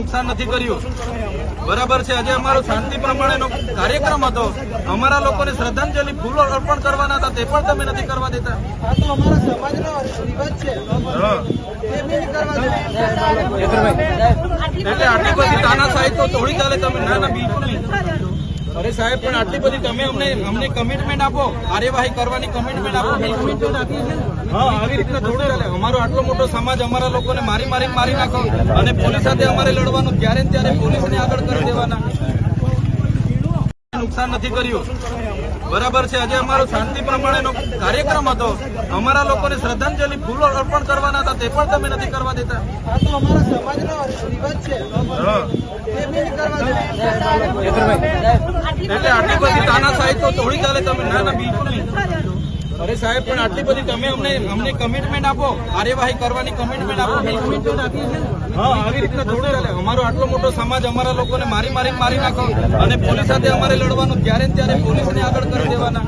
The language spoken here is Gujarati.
નુકસાન નથી કર્યું. બરાબર છે. આજે અમારો શાંતિ પ્રમાણેનો કાર્યક્રમ હતો. અમારા લોકોને શ્રદ્ધાંજલિ ફૂલો અર્પણ કરવાના હતા. તે પણ તમે નથી કરવા દેતા. આ તો અમારા સમાજનો રિવાજ છે. એટલે આટલી બધી તાનાશાહી તો થોડી ચાલે. તમે ના ના બિલકુલ નહીં. અરે સાહેબ પણ આટલી બધી તમે અમને અમને કમિટમેન્ટ આપો. કાર્યવાહી કરવાની કમિટમેન્ટ આપો. હા આવી રીતના થોડું ચાલે અમારો આટલો મોટો સમાજ અમારા લોકોને મારી મારી મારી નાખો અને પોલીસ સાથે અમારે લડવાનું ત્યારે ને ત્યારે પોલીસને આગળ કરી દેવાના. નુકસાન નથી કર્યું. બરાબર છે આજે અમારો શાંતિ પ્રમાણેનો કાર્યક્રમ હતો. અમારા લોકોને શ્રદ્ધાંજલિ ફૂલો અર્પણ કરવાના હતા તે પણ તમે નથી કરવા દેતા. આ તો અમારા સમાજનો રિવાજ છે. એટલે આટલી બધી તાનાશાહી તો થોડી ચાલે તમે ના ના બિલકુલ નહીં. અરે સાહેબ પણ આટલી બધી તમે અમને અમને કમિટમેન્ટ આપો. કાર્યવાહી કરવાની કમિટમેન્ટ આપો. હા આવી રીતના થોડું ચાલે અમારો આટલો મોટો સમાજ અમારા લોકોને મારી મારી મારી નાખો. અને પોલીસ સાથે અમારે લડવાનું ત્યારે ને ત્યારે પોલીસને આગળ કરી દેવાના.